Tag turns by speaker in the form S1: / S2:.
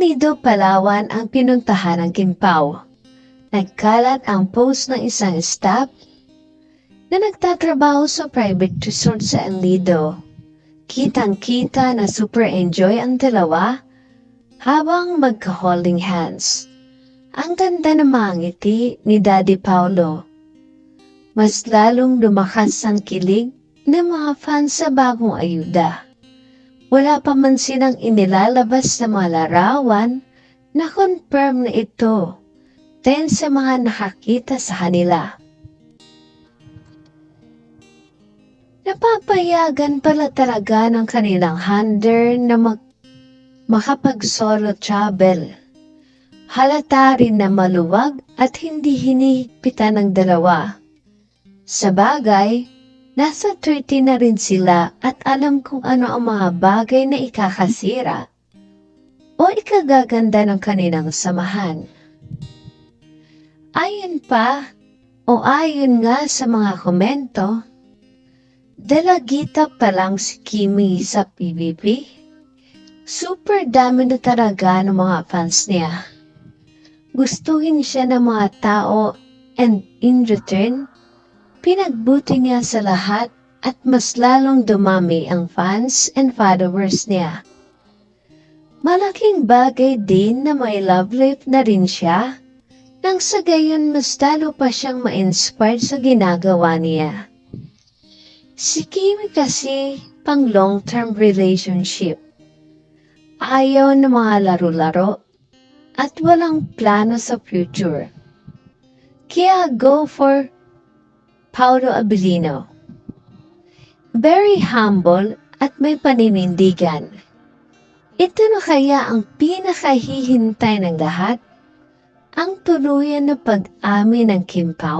S1: Nido, Palawan ang pinuntahan ng Kimpaw. Nagkalat ang post ng isang staff na nagtatrabaho sa private resort sa El Nido. Kitang-kita na super enjoy ang dalawa habang magka-holding hands. Ang ganda ng mga ngiti ni Daddy Paulo. Mas lalong lumakas ang kilig ng mga fans sa bagong ayuda. Wala pa man silang inilalabas na mga larawan na confirm na ito. Ten sa mga nakakita sa kanila. Napapayagan pala talaga ng kanilang handler na mag makapag-solo travel. Halata rin na maluwag at hindi hinihigpitan ng dalawa. Sa bagay, nasa 30 na rin sila at alam kung ano ang mga bagay na ikakasira o ikagaganda ng kanilang samahan. Ayon pa, o ayon nga sa mga komento, dalagita pa lang si Kimi sa PVP. Super dami na talaga ng mga fans niya. Gustuhin siya ng mga tao and in return, pinagbuti niya sa lahat at mas lalong dumami ang fans and followers niya. Malaking bagay din na may love life na rin siya nang sa gayon mas lalo pa siyang ma-inspired sa ginagawa niya. Si Kimi kasi pang long-term relationship. Ayaw ng mga laro-laro at walang plano sa future. Kaya go for Paulo Abilino. Very humble at may paninindigan. Ito na kaya ang pinakahihintay ng lahat? Ang tuluyan na pag-amin ng Kim Pao?